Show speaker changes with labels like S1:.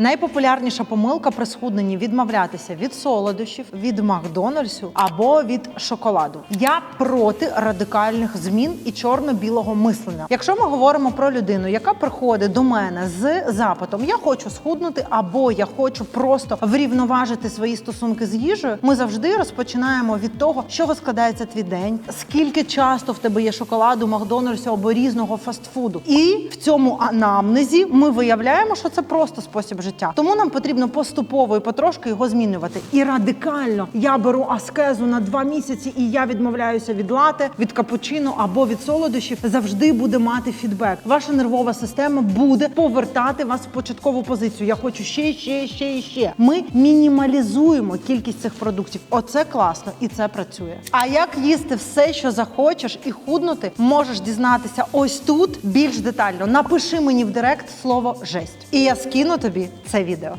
S1: Найпопулярніша помилка при схудненні відмовлятися від солодощів, від Макдональдсу або від шоколаду. Я проти радикальних змін і чорно-білого мислення. Якщо ми говоримо про людину, яка приходить до мене з запитом Я хочу схуднути, або я хочу просто врівноважити свої стосунки з їжею, ми завжди розпочинаємо від того, з чого складається твій день, скільки часто в тебе є шоколаду, Макдональдсу або різного фастфуду. І в цьому анамнезі ми виявляємо, що це просто спосіб життя. Тому нам потрібно поступово і потрошки його змінювати. І радикально я беру аскезу на два місяці, і я відмовляюся від лати, від капучино або від солодощів. Завжди буде мати фідбек. Ваша нервова система буде повертати вас в початкову позицію. Я хочу ще, ще, ще ще. Ми мінімалізуємо кількість цих продуктів. Оце класно і це працює. А як їсти все, що захочеш, і худнути, можеш дізнатися ось тут більш детально. Напиши мені в директ слово жесть, і я скину тобі це відео.